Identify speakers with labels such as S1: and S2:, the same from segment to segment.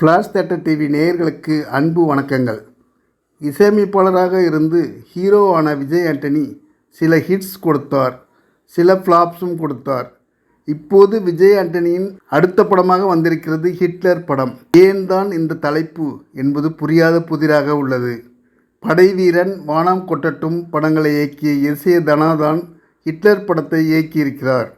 S1: Flash theatre TV நேயர்களுக்கு அன்பு வணக்கங்கள். இசையமைப்பாளராக இருந்து ஹீரோவான விஜய் ஆண்டனி சில ஹிட்ஸ் கொடுத்தார் சில ஃப்ளாப்ஸும் கொடுத்தார். இப்போது விஜய் ஆண்டனியின் அடுத்த படமாக வந்திருக்கிறது ஹிட்லர் படம். ஏன் தான் இந்த தலைப்பு என்பது புரியாத புதிராக உள்ளது. படைவீரன் வானம் கொட்டட்டும் படங்களை இயக்கிய எஸ் ஏ தனாதான் ஹிட்லர் படத்தை இயக்கியிருக்கிறார்.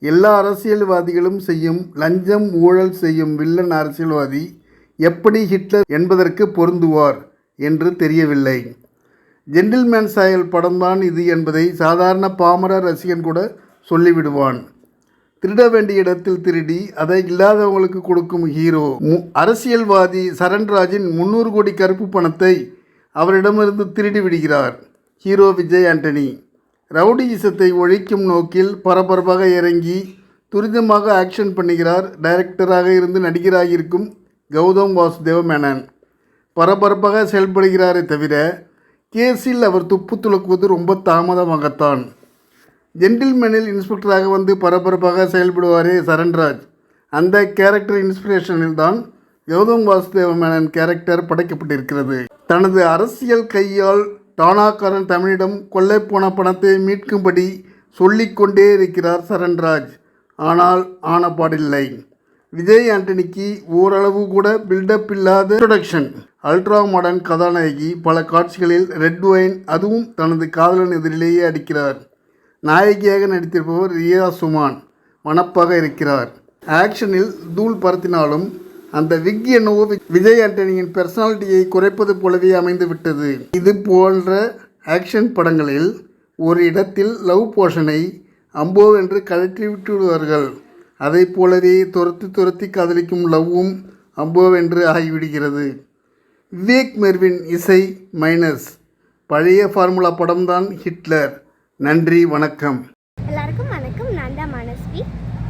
S1: எல்லா அரசியல்வாதிகளும் செய்யும் லஞ்சம் ஊழல் செய்யும் வில்லன் அரசியல்வாதி எப்படி ஹிட்லர் என்பதற்கு பொருந்துவார் என்று தெரியவில்லை. ஜென்டில்மேன் சாயல் படம்தான் இது என்பதை சாதாரண பாமர ரசிகன் கூட சொல்லிவிடுவான். திருட வேண்டிய இடத்தில் திருடி அதை இல்லாதவங்களுக்கு கொடுக்கும் ஹீரோ. மு- அரசியல்வாதி சரண்ராஜின் முந்நூறு கோடி கருப்பு பணத்தை அவரிடமிருந்து திருடி விடுகிறார். ஹீரோ விஜய் ஆண்டனி. ரவுடியிசத்தை ஒழிக்கும் நோக்கில் பரபரப்பாக இறங்கி துரிதமாக ஆக்ஷன் பண்ணுகிறார் டைரக்டராக இருந்து நடிகராக இருக்கும் கௌதம் வாசுதேவ மேனன். பரபரப்பாக செயல்படுகிறாரே தவிர கேஸில் அவர் துப்பு துளக்குவது ரொம்ப தாமதமாகத்தான். ஜென்டில்மேனில் இன்ஸ்பெக்டராக வந்து பரபரப்பாக செயல்படுவாரே சரண்ராஜ். அந்த கேரக்டர் இன்ஸ்பிரேஷனில் தான் கௌதம் வாசுதேவ மேனன் கேரக்டர் படைக்கப்பட்டிருக்கிறது. தனது அரசியல் கையால் டானாக்காரன் தமிழிடம் கொள்ளை போன பணத்தை மீட்கும்படி சொல்லிக்கொண்டே இருக்கிறார் சரண்ராஜ். ஆனால் ஆனப்பாடில்லை. விஜய் ஆண்டனிக்கு ஓரளவு கூட பில்டப் இல்லாத இன்ட்ரொடக்ஷன் அல்ட்ரா மாடர்ன் கதாநாயகி பல காட்சிகளில் ரெட் ஒயின் அதுவும் தனது காதலன் எதிரிலேயே அடிக்கிறார். நாயகியாக நடித்திருப்பவர் ரியா சுமான். மணப்பாக இருக்கிறார். ஆக்ஷனில் தூள் பரத்தினாலும் அந்த விக் என்னவோ விஜய் ஆண்டனியின் பெர்சனாலிட்டியை குறைப்பது போலவே அமைந்து விட்டது. இது போன்ற ஆக்ஷன் படங்களில் ஒரு இடத்தில் லவ் போர்ஷனை அம்போ என்று கழற்றி விட்டுவிடுவார்கள். அதை அதைப் போலவே துரத்தி துரத்தி காதலிக்கும் லவ்வும் அம்போவென்று ஆகிவிடுகிறது. விவேக் மெர்வின் இசை மைனஸ் பழைய ஃபார்முலா படம்தான் ஹிட்லர். நன்றி வணக்கம்.
S2: எல்லாருக்கும் வணக்கம். நான் தான் மனஸ்வி.